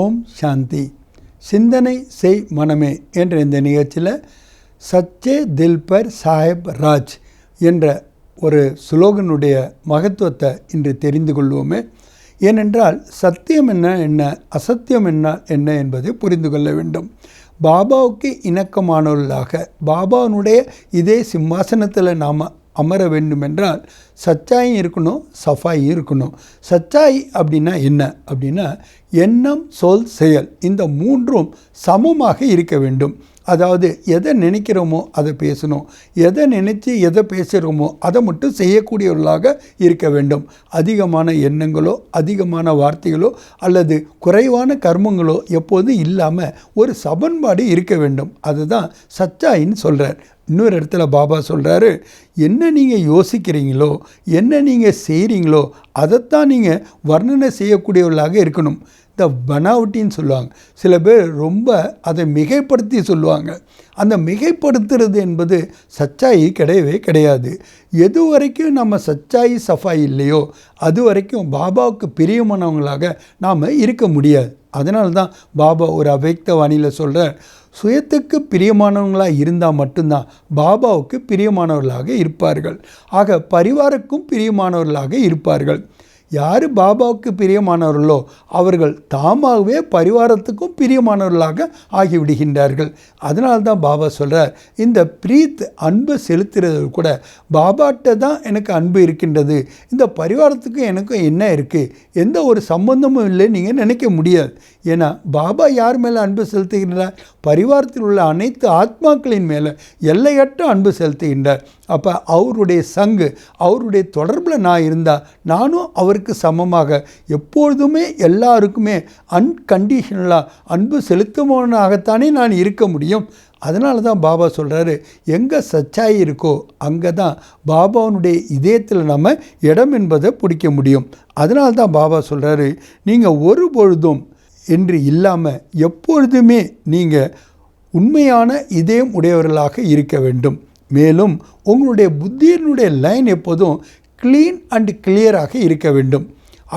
ஓம் சாந்தி. சிந்தனை செய் மனமே என்ற இந்த நிகழ்ச்சியில் சச்சே தில்பர் சாஹேப் ராஜ் என்ற ஒரு ஸ்லோகனுடைய மகத்துவத்தை இன்று தெரிந்து கொள்வோமே. ஏனென்றால் சத்தியம் என்ன என்ன அசத்தியம் என்ன என்ன என்பதை புரிந்து கொள்ள வேண்டும். பாபாவுக்கு இணக்கமானவர்களாக பாபாவினுடைய இதே சிம்மாசனத்தில் நாம் அமர வேண்டுமென்றால் சச்சாயும் இருக்கணும் சஃபாயும் இருக்கணும். சச்சாய் அப்படின்னா என்ன? அப்படின்னா எண்ணம் சொல் செயல். இந்த மூன்றும் சமமாக இருக்க வேண்டும். அதாவது எதை நினைக்கிறோமோ அதை பேசணும். எதை நினைச்சு எதை பேசுகிறோமோ அதை மட்டும் செய்யக்கூடியவர்களாக இருக்க வேண்டும். அதிகமான எண்ணங்களோ அதிகமான வார்த்தைகளோ அல்லது குறைவான கர்மங்களோ எப்போதும் இல்லாமல் ஒரு சமன்பாடு இருக்க வேண்டும். அதுதான் சச்சாயின்னு சொல்கிறார் இன்னொரு இடத்துல பாபா சொல்கிறாரு என்ன நீங்கள் யோசிக்கிறீங்களோ என்ன நீங்கள் செய்கிறீங்களோ அதைத்தான் நீங்கள் வர்ணனை செய்யக்கூடியவர்களாக இருக்கணும். இந்த பனாவட்டின்னு சொல்லுவாங்க. சில பேர் ரொம்ப அதை மிகைப்படுத்தி சொல்லுவாங்க. அந்த மிகைப்படுத்துறது என்பது சச்சாயி கிடையவே கிடையாது. எது வரைக்கும் நம்ம சச்சாயி சஃபாய் இல்லையோ அது வரைக்கும் பாபாவுக்கு பிரியமானவங்களாக நாம் இருக்க முடியாது. அதனால தான் பாபா ஒரு அவைக்த வாணியில் சொல்கிறேன் சுயத்துக்கு பிரியமானவங்களாக இருந்தால் மட்டும்தான் பாபாவுக்கு பிரியமானவர்களாக இருப்பார்கள். ஆக பரிவாருக்கும் பிரியமானவர்களாக இருப்பார்கள். யார் பாபாவுக்கு பிரியமானவர்களோ அவர்கள் தாமாகவே பரிவாரத்துக்கும் பிரியமானவர்களாக ஆகிவிடுகின்றார்கள். அதனால்தான் பாபா சொல்கிறார் இந்த பிரீத் அன்பு செலுத்துறது கூட பாபாட்ட தான் எனக்கு அன்பு இருக்கின்றது. இந்த பரிவாரத்துக்கும் எனக்கும் என்ன இருக்குது எந்த ஒரு சம்பந்தமும் இல்லை நீங்கள் நினைக்க முடியாது. ஏன்னா பாபா யார் மேலே அன்பு செலுத்துகின்றார்? பரிவாரத்தில் உள்ள அனைத்து ஆத்மாக்களின் மேலே எல்லையற்ற அன்பு செலுத்துகின்றார். அப்போ அவருடைய சங்கு அவருடைய தொடர்பில் நான் இருந்தால் நானும் அவருக்கு சமமாக எப்பொழுதுமே எல்லாருக்குமே அன்கண்டிஷனலாக அன்பு செலுத்துபவனாகத்தானே நான் இருக்க முடியும். அதனால தான் பாபா சொல்கிறாரு எங்கே சச்சாய் இருக்கோ அங்கே தான் பாபாவுடைய இதயத்தில் நம்ம இடம் என்பதை பிடிக்க முடியும். அதனால தான் பாபா சொல்கிறாரு நீங்கள் ஒரு பொழுதும் என்று இல்லாமல் எப்பொழுதுமே நீங்கள் உண்மையான இதயம் உடையவர்களாக இருக்க வேண்டும். மேலும் உங்களுடைய புத்தியினுடைய லைன் எப்போதும் க்ளீன் அண்ட் கிளியராக இருக்க வேண்டும்.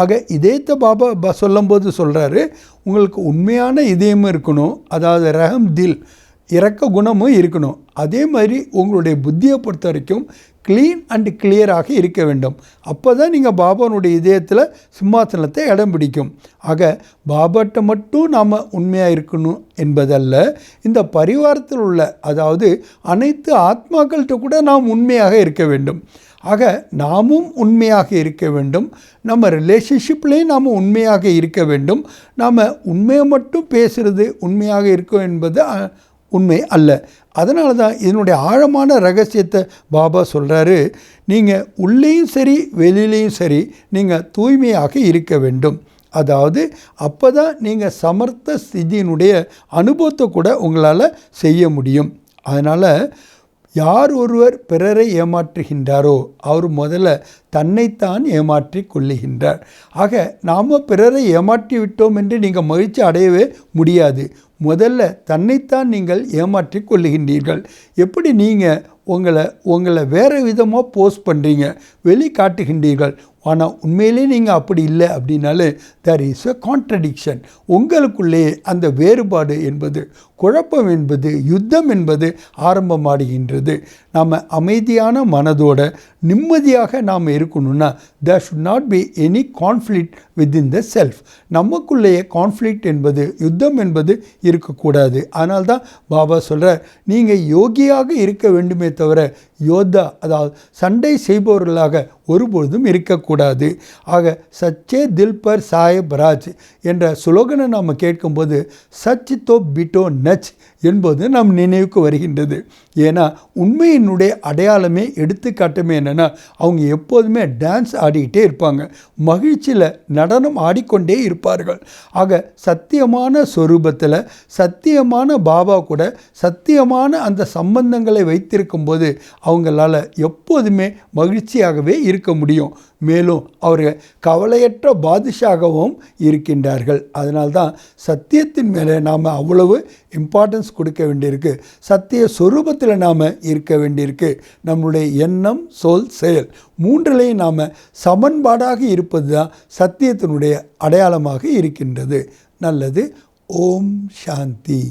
ஆக இதயத்தை பாபா ப சொல்லும்போது சொல்கிறாரு உங்களுக்கு உண்மையான இதயமும் இருக்கணும். அதாவது ரகம் தில் இறக்க குணமும் இருக்கணும். அதே மாதிரி உங்களுடைய புத்தியை பொறுத்த வரைக்கும் க்ளீன் அண்ட் கிளியராக இருக்க வேண்டும். அப்போ தான் நீங்கள் பாபானுடைய இதயத்தில் சிம்மாசனத்தை இடம் பிடிக்கும். ஆக பாபாட்ட மட்டும் நாம் உண்மையாக இருக்கணும் என்பதல்ல. இந்த பரிவாரத்தில் உள்ள அதாவது அனைத்து ஆத்மாக்கள்கிட்ட கூட நாம் உண்மையாக இருக்க வேண்டும். ஆக நாமும் உண்மையாக இருக்க வேண்டும். நம்ம ரிலேஷன்ஷிப்லேயும் நாம் உண்மையாக இருக்க வேண்டும். நாம் உண்மையை மட்டும் பேசுகிறது உண்மையாக இருக்கும் என்பது உண்மை அல்ல. அதனால தான் இதனுடைய ஆழமான ரகசியத்தை பாபா சொல்கிறாரு நீங்கள் உள்ளேயும் சரி வெளியிலையும் சரி நீங்கள் தூய்மையாக இருக்க வேண்டும். அதாவது அப்போ தான் நீங்கள் சமர்த்த ஸ்திதியினுடைய அனுபவத்தை கூட உங்களால் செய்ய முடியும். அதனால் யார் ஒருவர் பிறரை ஏமாற்றுகின்றாரோ அவர் முதல்ல தன்னைத்தான் ஏமாற்றி கொள்ளுகின்றார். ஆக நாம் பிறரை ஏமாற்றி விட்டோம் என்று நீங்கள் மகிழ்ச்சி அடையவே முடியாது. முதல்ல தன்னைத்தான் நீங்கள் ஏமாற்றி கொள்ளுகின்றீர்கள். எப்படி நீங்கள் உங்களை உங்களை வேறு விதமாக போஸ்ட் பண்ணுறீங்க வெளி காட்டுகின்றீர்கள்? ஆனால் உண்மையிலே நீங்கள் அப்படி இல்லை அப்படின்னாலே தர் இஸ் எ கான்ட்ரடிக்ஷன் உங்களுக்குள்ளே அந்த வேறுபாடு என்பது குழப்பம் என்பது யுத்தம் என்பது ஆரம்பமாடுகின்றது. நாம் அமைதியான மனதோட நிம்மதியாக நாம் இருக்கணும்னா there should not be any conflict within the self நமக்குள்ளேயே கான்ஃப்ளிக்ட் என்பது யுத்தம் என்பது இருக்கக்கூடாது. அதனால்தான் பாபா சொல்கிறார் நீங்கள் யோகியாக இருக்க வேண்டுமே தவிர யோத்தா அதாவது சண்டை செய்பவர்களாக ஒருபொழுதும் இருக்கக்கூடாது. ஆக சச்சே தில்பர் சாஹிப் ராஜ் என்ற சுலோகனை நாம் கேட்கும்போது சச் தோ பிட்டோ நச் என்பது நம் நினைவுக்கு வருகின்றது. ஏன்னா உண்மையினுடைய அடையாளமே எடுத்துக்காட்டுமே என்னென்னா அவங்க எப்போதுமே டான்ஸ் ஆடிக்கிட்டே இருப்பாங்க. மகிழ்ச்சியில் நடனம் ஆடிக்கொண்டே இருப்பார்கள். ஆக சத்தியமான சொரூபத்தில் சத்தியமான பாபா கூட சத்தியமான அந்த சம்பந்தங்களை வைத்திருக்கும் போது அவங்களால எப்போதுமே மகிழ்ச்சியாகவே இரு இருக்க முடியும். மேலும் அவர்கள் கவலையற்ற பாதிஷாகவும் இருக்கின்றார்கள். அதனால்தான் சத்தியத்தின் மேலே நாம் அவ்வளவு இம்பார்ட்டன்ஸ் கொடுக்க வேண்டியிருக்கு. சத்திய சொரூபத்தில் நாம் இருக்க வேண்டியிருக்கு. நம்முடைய எண்ணம் சொல் செயல் மூன்றிலையும் நாம் சமன்பாடாக இருப்பது தான் சத்தியத்தினுடைய அடையாளமாக இருக்கின்றது. நல்லது. ஓம் சாந்தி.